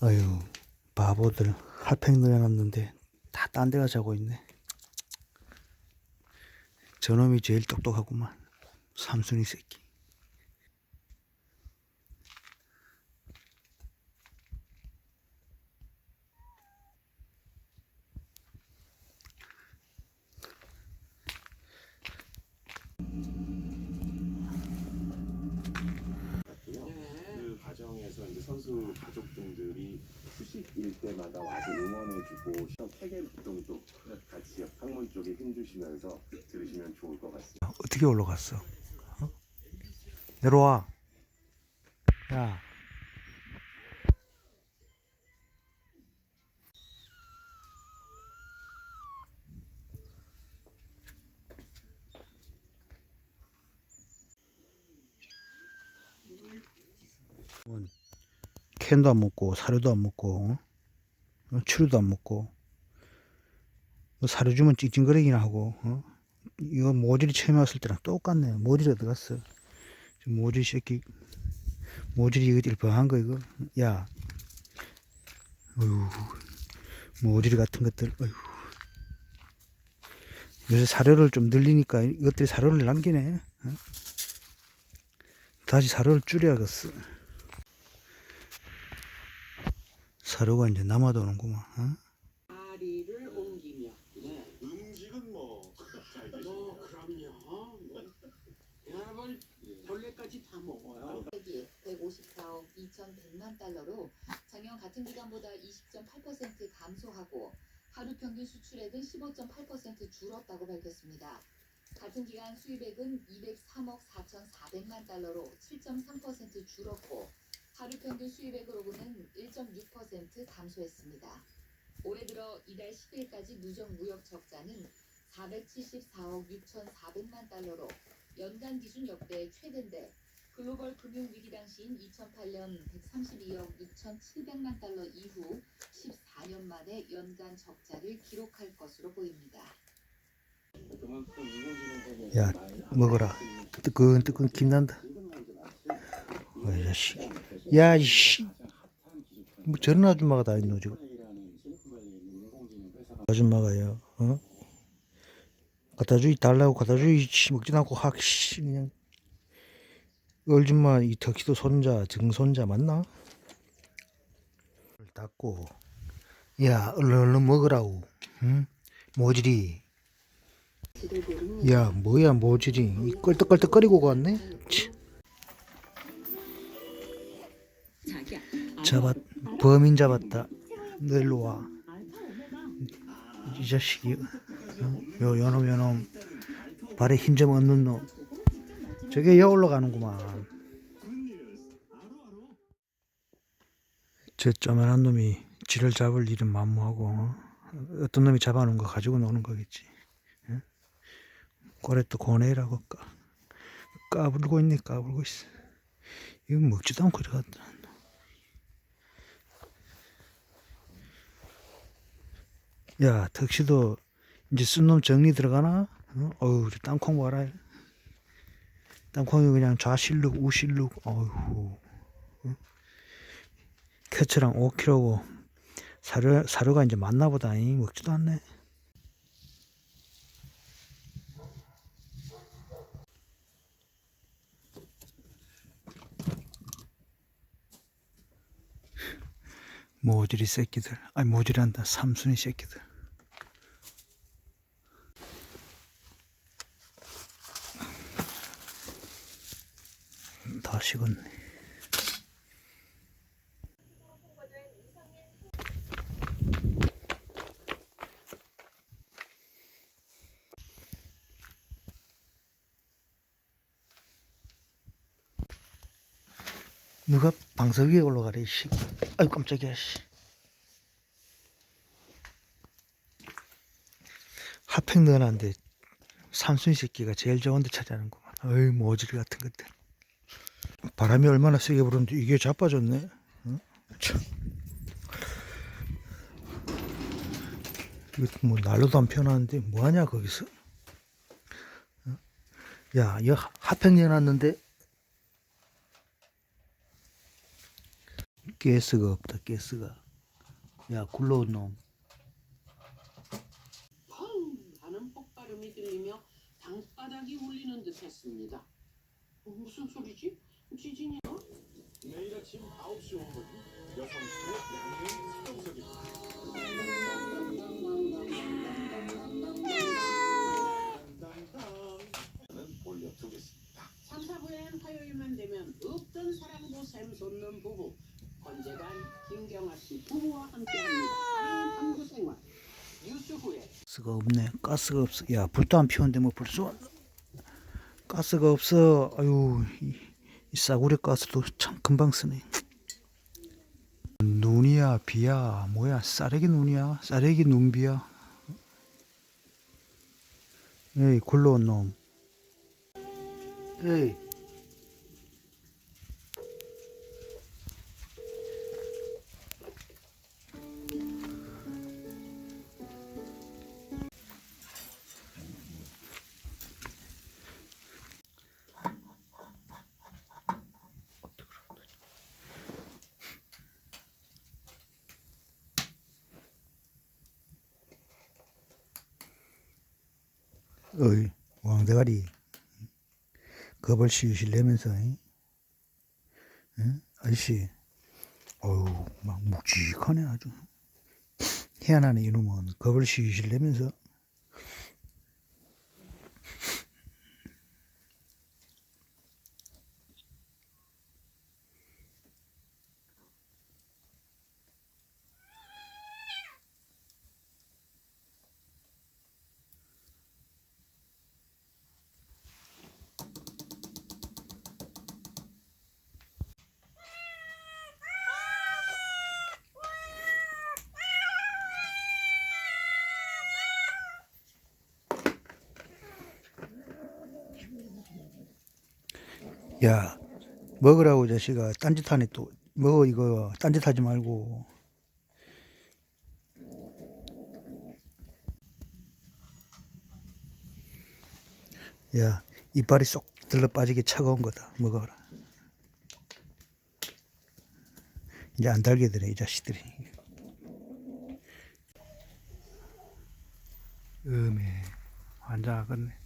아유, 바보들 핫팩 넣어놨는데 다 딴 데가 자고 있네. 저놈이 제일 똑똑하구만. 삼순이 새끼. 그 과정에서 이제 선수 가족분들이 휴식일 때마다 와서 활동도 같이 학문 쪽에 힘주시면서 들으시면 좋을 것 같습니다. 어떻게 올라갔어? 어? 내려와. 야. 캔도 안 먹고 사료도 안 먹고 어? 추루도 안 먹고 뭐 사료 주면 찡찡거리기나 하고 어? 이거 모질이 처음에 왔을 때랑 똑같네. 모질이 어디 갔어? 저 모질 새끼. 모질이 이거 일방한 거 이거. 야. 어휴. 모질 같은 것들. 어휴. 요새 사료를 좀 늘리니까 이것들이 사료를 남기네. 어? 다시 사료를 줄여야겠어. 사료가 이제 남아도는구만. 어? 아리를 옮기며 네. 음식은 뭐 뭐 그럼요 뭐. 여러분 벌레까지 다 먹어요 세계 154억 2,100만 달러로 작년 같은 기간보다 20.8% 감소하고 하루 평균 수출액은 15.8% 줄었다고 밝혔습니다. 같은 기간 수입액은 203억 4,400만 달러로 7.3% 줄었고 하루 평균 수입액으로는 1.6% 감소했습니다. 올해 들어 이달 10일까지 누적 무역 적자는 474억 6,400만 달러로 연간 기준 역대 최대인데 글로벌 금융 위기 당시인 2008년 132억 6,700만 달러 이후 14년 만에 연간 적자를 기록할 것으로 보입니다. 야, 먹어라. 뜨끈뜨끈 김난다. 어이 자식. 야, 이씨. 뭐 저런 아줌마가 다 있노 지금. 아줌마가요. 어? 갖다 주이 달라고 갖다 주이 씨, 먹지도 않고 확 씨, 그냥. 얼줌마 이 덕시도 손자 증손자 맞나? 닦고 야 얼른 얼른 먹으라고 응? 모질이 야 뭐야 모질이 이 껄떡껄떡거리고 갔네 치. 잡았 범인 잡았다. 너 일로 와 이 자식이 어? 요 요놈 요놈. 발에 힘 좀 얻는 놈. 저게 여 올라가는구만. 저 쪼만한 놈이 지를 잡을 일은 만무하고 어? 어떤 놈이 잡아놓은 거 가지고 노는 거겠지. 예? 고래 또 고뇌라고 까, 까불고 있네 까불고 있어. 이거 먹지도 않고 이러갔다 야 덕시도 이제 쓴놈 정리 들어가나? 어? 어우 우리 땅콩 봐라. 땅콩이 그냥 좌실룩 우실룩 어휴. 어? 캐처랑 5kg고 사료, 사료가 이제 맞나 보다. 이 먹지도 않네. 모질이 새끼들. 아니 모질한다. 삼순이 새끼들 다 식었네 누가 방석 위에 올라가래 씨. 아유 깜짝이야 씨. 핫팩 넣어놨는데 삼순이 새끼가 제일 좋은 데 찾아하는구만 어이 모질 같은 것들 바람이 얼마나 세게 부는데 이게 자빠졌네 응? 참. 이거 뭐 난로도 안 펴놨는데 뭐하냐 거기서 어? 야 이거 핫팩 넣어놨는데 가스가 없다 가스가 야 굴러온 놈 펑 하는 폭발음이 들리며 방바닥이 울리는 듯했습니다. 어, 무슨 소리지? 지진이야? 매일 아침 9시 5분 여성분의 양행 수동석입니다. 올려두겠습니다. 3, 4부엔 화요일만 되면 없던 사랑도 샘솟는 부부 권재관, 김경아 씨 부부와 함께합니다. 한국 생활 뉴스 후에 가스가 없네 가스가 없어 야 불도 안 피웠는데 뭐 벌써 가스가 없어 아유 이, 이 싸구려 가스도 참 금방 쓰네. 눈이야 비야 뭐야 쌀래기 눈이야 쌀래기 눈비야. 에이 굴러온 놈. 에이 어이 왕대가리 겁을 씌우실려면서 응? 응? 아저씨 어우 막 묵직하네 아주 희한하네 이놈은 겁을 씌우실려면서 야 먹으라고 이 자식아. 딴짓하네 또. 먹어 이거. 딴짓하지 말고. 야 이빨이 쏙 들러 빠지게 차가운 거다. 먹어라. 이제 안 달게 되네 이 자식들이. 음에 환장하겠네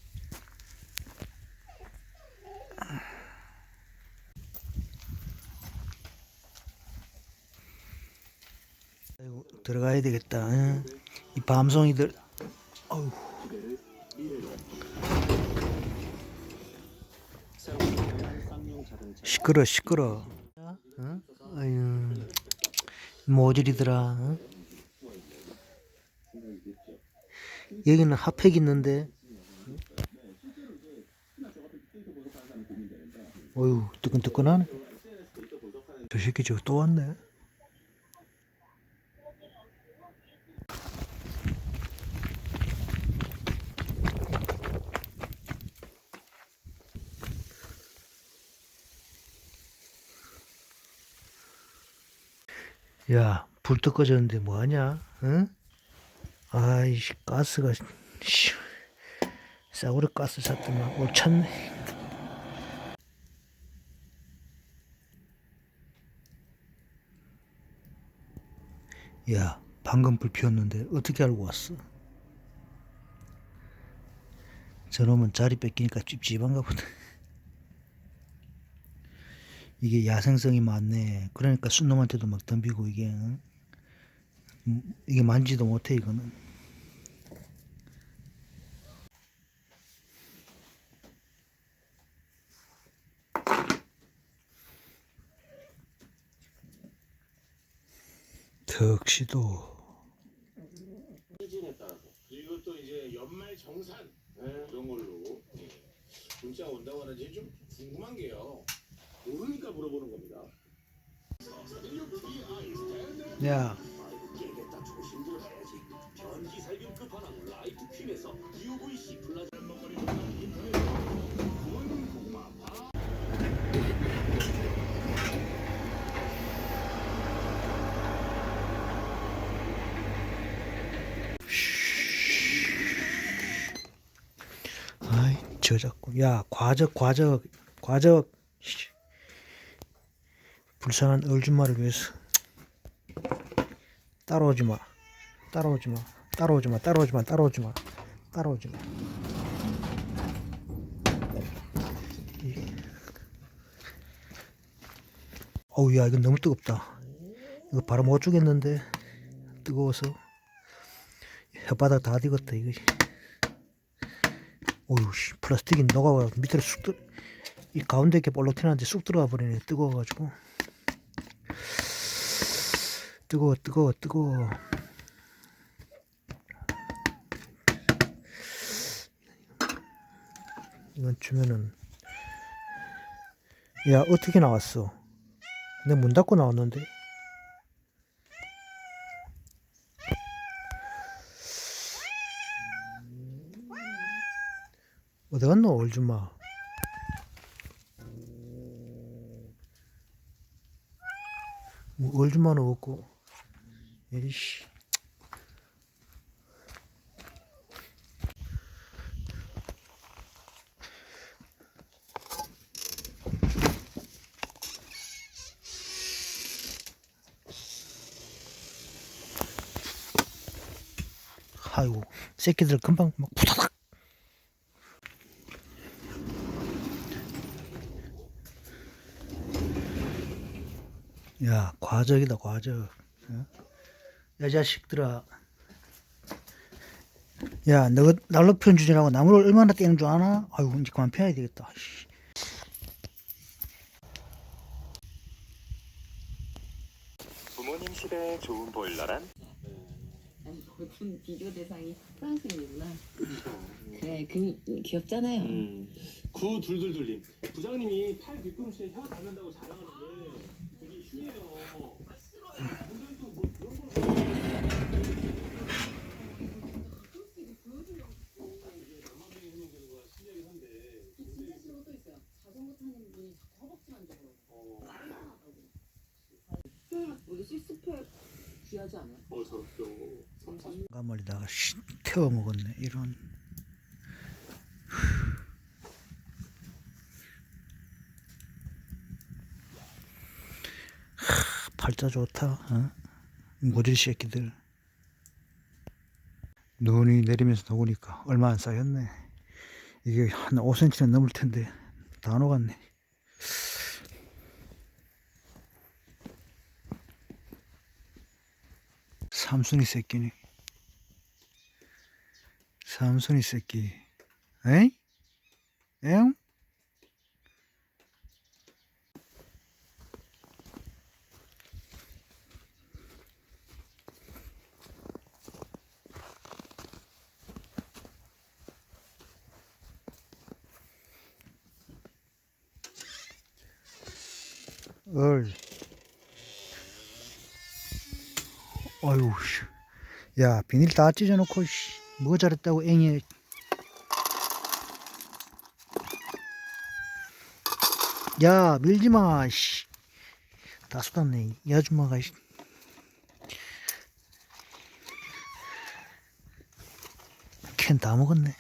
들어가야 되겠다. 응? 이 밤송이들. 어우, 시끄러, 시끄러. 응? 아유, 모질이더라. 응? 여기는 핫팩 있는데. 어휴, 뜨끈뜨끈하네. 저 새끼 저거 또 왔네. 야, 불도 꺼졌는데 뭐 하냐? 응? 아이씨, 가스가, 씨, 싸구려 가스 샀더만 옳찼네. 야, 방금 불 피웠는데 어떻게 알고 왔어? 저놈은 자리 뺏기니까 찝찝한가 보다. 이게 야생성이 많네. 그러니까 순놈한테도 막 덤비고 이게 응? 음, 이게 만지도 못해 이거는. 따라서 그리고 또 이제 연말 정산 그런 걸로 예. 문자 온다고 하는지 좀 궁금한 게요. 모르니까 물어보는 겁니다. 야 깨겠다 조심들 해야지. 전기 살균 끝판왕 라이트 퀸에서 UVC 플라 즈 아이 저작고. 야 과적 과적 과적. 씨. 불쌍한 얼줌마를 위해서 따라오지 마. 따라오지 마. 따라오지 마. 따라오지 마. 따라오지 마. 따라오지 마. 이- 어우, 야, 이건 너무 뜨겁다. 이거 바로 못 주겠는데. 뜨거워서. 혓바닥 다 익었다, 이거. 어휴, 씨, 플라스틱이 녹아가 밑으로 쑥 들, 이 가운데 이렇게 볼록 튀는데 쑥 들어가 버리네. 뜨거워가지고. 뜨거워, 뜨거워, 뜨거워. 이건 주면은 야 어떻게 나왔어? 내 문 닫고 나왔는데 어디 갔노 얼줌마 뭐 얼줌마는 없고 에이씨. 아이고 새끼들 금방 막 부다닥 야 과적이다 과적. 어? 야 자식들아 야 너가 난로 편 주제라고 나무를 얼마나 떼는 줄 아나? 아이고 이제 그만 패야 되겠다 씨. 부모님 실에 좋은 보일러란? 아니 비교 대상이 프랑스인이구나. 그래 그 귀엽잖아요. 음. 구 둘둘둘님 부장님이 팔 뒤꿈치에 혀 닿는다고 자랑하는데 그게 휘예요. 근데 또뭐 그런 걸 우리 시스팩 귀하지 않아요? 어 저렇죠. 씨, 태워 먹었네 이런 하, 팔자 좋다 어? 모질 새끼들 눈이 내리면서 녹으니까 얼마 안 쌓였네 이게 한 5cm는 넘을 텐데 다 녹았네 삼순이 새끼네 삼순이 새끼 에이? 엥? 얼 씨. 야 비닐 다 찢어놓고 씨. 뭐 잘했다고 앵이 야 밀지 마 씨. 다 쏟았네 이 아줌마가 씨. 캔 다 먹었네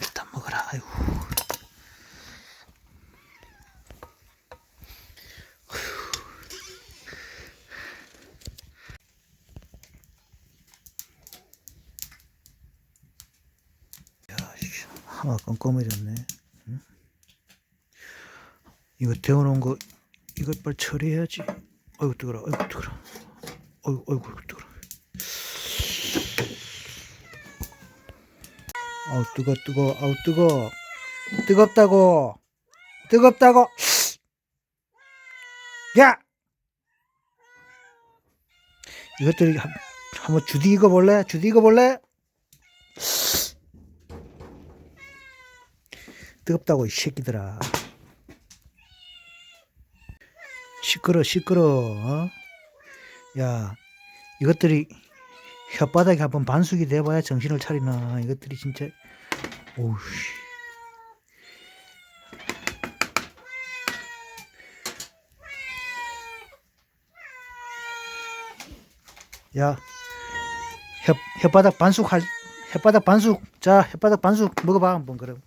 일단 먹어라 아이고 야, 씨, 껌껌해졌네. 응? 이거 데워놓은 거, 이거 빨리 처리해야지. 어이구, 뜨거라, 어이구, 뜨거라. 어이구, 어이구, 뜨거라. 아우, 뜨거, 뜨거, 아우, 뜨거. 뜨겁다고. 뜨겁다고. 야! 이것들이 한, 한번 주디 익어볼래? 주디 익어볼래? 뜨겁다고 이 새끼들아. 시끄러 시끄러 어? 야 이것들이 혓바닥에 한번 반숙이 돼봐야 정신을 차리나. 이것들이 진짜 오우씨. 야 혓, 혓바닥 반숙 할 혓바닥 반숙 자 혓바닥 반숙 먹어봐 한번 그럼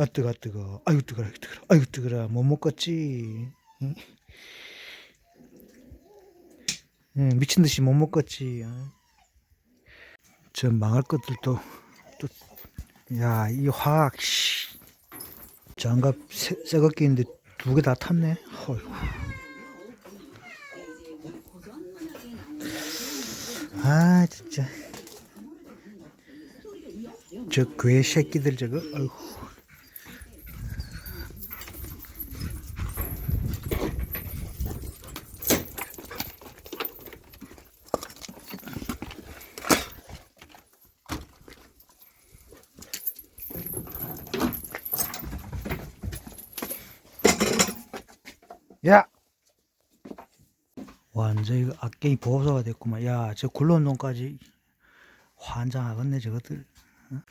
아 뜨거 뜨거 아이고 뜨거라 뜨거라 아이고 뜨거라 못 먹겠지 예, 미친 듯이 못 먹겠지. 어. 저 망할 것들도 또, 야, 이 화학, 씨. 장갑 새, 새거 끼는데 두 개 다 탔네. 어이구. 아, 진짜. 저 괴 새끼들 저거, 어이 야! 완전 이거 악갱이 보호소가 됐구만. 야, 저 굴러온 놈까지 환장하겠네, 저것들. 어?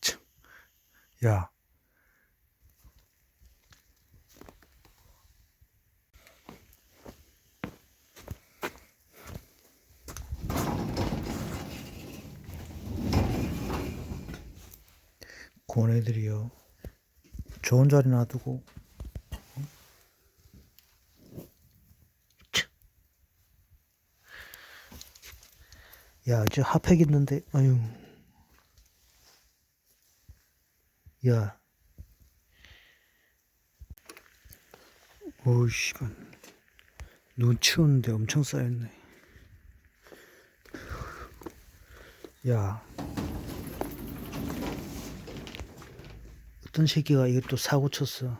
참. 야, 고네들이요. 좋은 자리 놔두고. 야, 저 핫팩 있는데, 아유. 야. 오이씨만. 눈 치웠는데 엄청 쌓였네. 야. 어떤 새끼가 이것도 사고 쳤어.